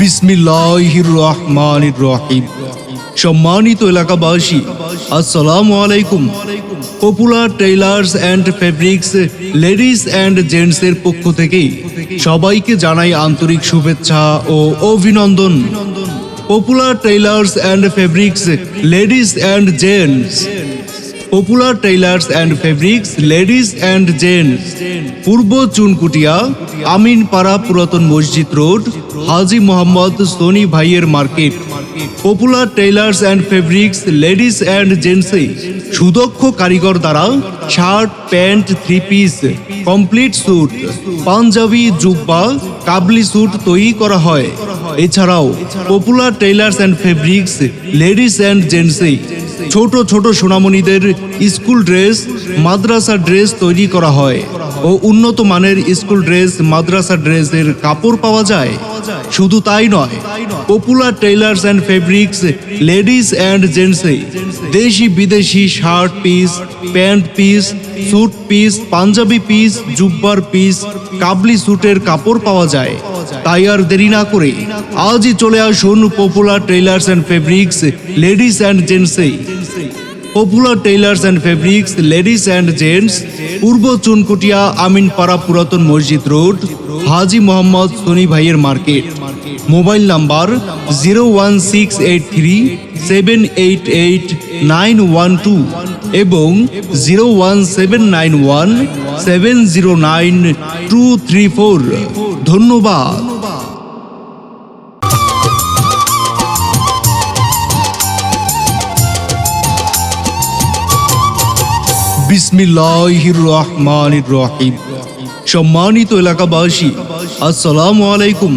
বিসমিল্লাহির রহমানির রহিম সম্মানিত এলাকাবাসী, আসসালামু আলাইকুম। Popular tailors and fabrics ladies and জেন্টসের পক্ষ থেকে সবাইকে জানাই আন্তরিক শুভেচ্ছা ও অভিনন্দন। Popular tailors and fabrics ladies and gents popular tailors and fabrics ladies and gents পূর্ব চুনকুটিয়া আমিনপাড়া পুরাতন মসজিদ রোড হাজি মোহাম্মদ সোনি ভাইয়ের market popular tailors and fabrics ladies and জেন্টসে সুদক্ষ কারিগর দ্বারা shirt pant three piece complete suit panjabi জুব্বা কাবলি স্যুট তৈরি করা হয় এছাড়াও popular tailors and fabrics ladies and জেন্টসে ছোট ছোট সোনামণিদের স্কুল ড্রেস মাদ্রাসা ড্রেস তৈরি করা হয়। ও উন্নত মানের স্কুল ড্রেস, মাদ্রাসা ড্রেসের কাপড় পাওয়া যায়। শুধু তাই নয় popular tailors and fabrics ladies and জেন্টসে দেশি বিদেশি shirt piece pant piece suit piece panjabi piece জুব্বার piece কাবলি স্যুটের কাপড় পাওয়া যায়। তাই আর দেরি না করে আজই চলে আসুন popular tailors and fabrics ladies and জেন্টসে popular tailors and fabrics ladies and gents পূর্ব চুনকুটিয়া আমিনপাড়া পুরাতন মসজিদ রোড, হাজি মোহাম্মদ সনি ভাইয়ের market. Mobile number zero one six eight three, seven eight eight nine one two এবং zero one seven nine one seven zero nine two three four. ধন্যবাদ। বিসমিল্লাহির রহমানির রহিম সম্মানিত এলাকাবাসী, আসসালামু আলাইকুম।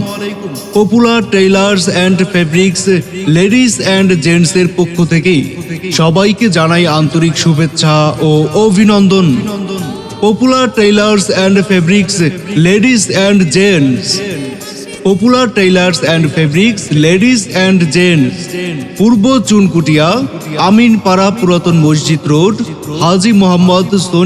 Popular tailors and fabrics ladies and জেন্টসের পক্ষ থেকে সবাইকে জানাই আন্তরিক শুভেচ্ছা ও অভিনন্দন। Popular tailors and fabrics ladies and gents popular tailors and fabrics ladies and gents পূর্ব চুনকুটিয়া, আমিনপাড়া পুরাতন মসজিদ রোড হাজি মোহাম্মদ সোনি